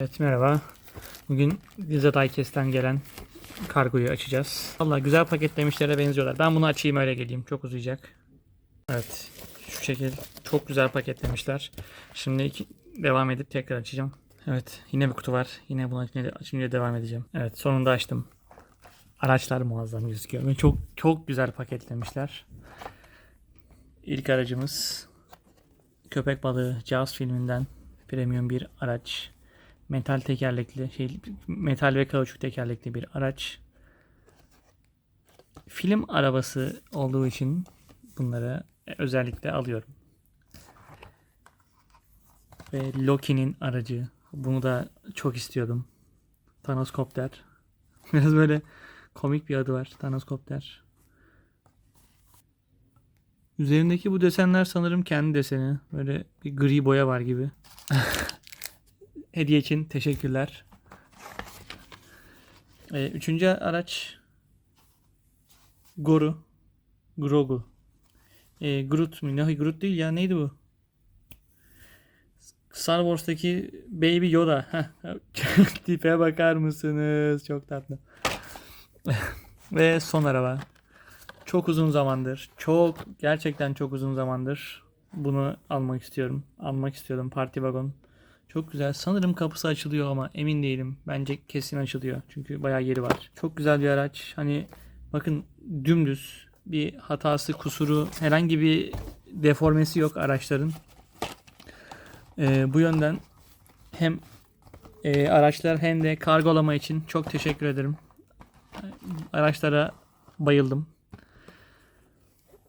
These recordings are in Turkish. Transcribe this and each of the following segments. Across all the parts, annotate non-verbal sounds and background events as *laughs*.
Evet merhaba. Bugün Liza Diecast'ten gelen kargoyu açacağız. Valla güzel paketlemişlere benziyorlar. Ben bunu açayım öyle geleyim. Çok uzayacak. Evet. Şu şekil çok güzel paketlemişler. Şimdi iki- devam edip tekrar açacağım. Evet. Yine bir kutu var. Yine bunu açınca, devam edeceğim. Evet. Sonunda açtım. Araçlar muazzam gözüküyor. Ve çok çok güzel paketlemişler. İlk aracımız köpek balığı Jaws filminden premium bir araç metal tekerlekli şey metal ve kauçuk tekerlekli bir araç. Film arabası olduğu için bunları özellikle alıyorum. Ve Loki'nin aracı. Bunu da çok istiyordum. Thanoskopter. *laughs* Biraz böyle komik bir adı var. Thanoskopter. Üzerindeki bu desenler sanırım kendi deseni. Böyle bir gri boya var gibi. *laughs* Hediye için teşekkürler. Ee, üçüncü araç Goru. Grogu. Ee, Groot mu? Ne Groot değil ya neydi bu? Star Wars'taki Baby Yoda. *laughs* Tipe bakar mısınız? Çok tatlı. *laughs* Ve son araba. Çok uzun zamandır, çok gerçekten çok uzun zamandır bunu almak istiyorum. Almak istiyordum parti vagon. Çok güzel. Sanırım kapısı açılıyor ama emin değilim. Bence kesin açılıyor. Çünkü bayağı yeri var. Çok güzel bir araç. Hani bakın dümdüz bir hatası, kusuru, herhangi bir deformesi yok araçların. Ee, bu yönden hem e, araçlar hem de kargolama için çok teşekkür ederim. Araçlara bayıldım.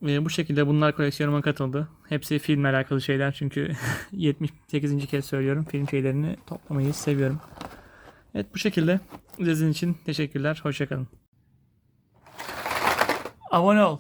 Ve bu şekilde bunlar koleksiyonuma katıldı. Hepsi filmle alakalı şeyler çünkü *laughs* 78. kez söylüyorum. Film şeylerini toplamayı seviyorum. Evet bu şekilde. İzlediğiniz için teşekkürler. Hoşçakalın. Abone ol.